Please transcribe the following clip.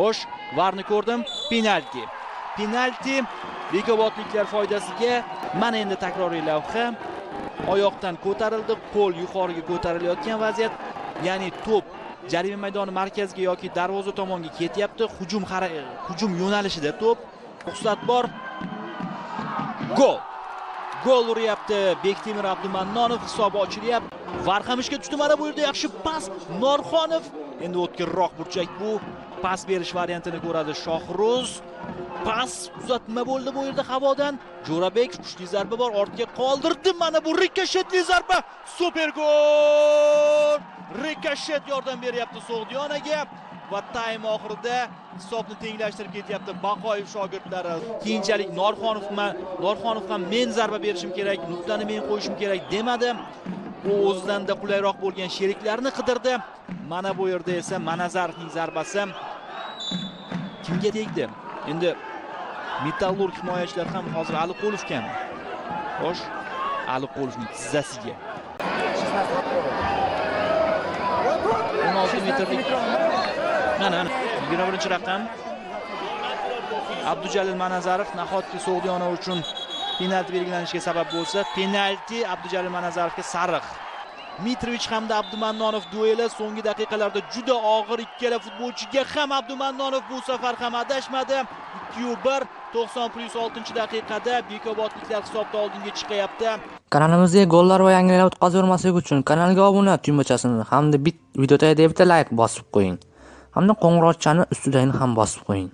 Xo'sh, varni ko'rdim. Penalti. Penalti bekobodliklar foydasiga. Mana endi takroriy lavha. Oyoqdan ko'tarildi, qo'l yuqoriga ko'tarilayotgan vaziyat. Ya'ni to'p jarima maydoni markaziga yoki darvoza tomonga ketyapti. Hujum e, hujum yo'nalishida to'p. Ruxsat bor. Gol. Gol uryapti Bektemir Abdumannonov hisob ochilyapti. Varhamishga tushdi mana bu yerda yaxshi pas Norxonov. Endi o'tkirroq burchak bu. Pas berish variantini ko'radi Shohruz. Pas uzatma bo'ldi bu yerda havodan. Jo'rabek kuchli zarba bor, ortga qoldirdi. Mana bu rikoshetli zarba. Super gol! Rikoshet yordam beryapti So'g'diyonaga va taym oxirida hisobni tenglashtirib ketyapti Baqoyev shogirdlari. Keyinchalik Norxonov Norxonov ham men zarba berishim kerak, nuqtani men qo'yishim kerak demadi. U o'zidanda qulayroq bo'lgan sheriklarini qidirdi. Mana bu yerda esa Manazarovning zarbasi kimga tegdi? Endi Metallurg himoyachilar ham hozir Aliqulovga. Xo'sh, Aliqulovning tizzasiga. 16 metrlik mana mana 21 raqam abdujalil manazarov nahotki so'g'diyonov uchun penalti belgilanishiga sabab bo'lsa penalti abdujalil manazarovga sariq mitrovich hamda abdumannonov dueli so'nggi daqiqalarda juda og'ir ikkala futbolchiga ham abdumannonov bu safar ham adashmadi 2-1 90 plus 6 daqiqada bekobodliklar hisobda oldinga chiqyapti Kanalimizga gollar va yangiliklar o'tkazib uchun kanalga obuna tugmachasini hamda bit videoda bitta layk bosib qo'ying. Hamda qo'ng'iroqchani ustidagini ham bosib qo'ying.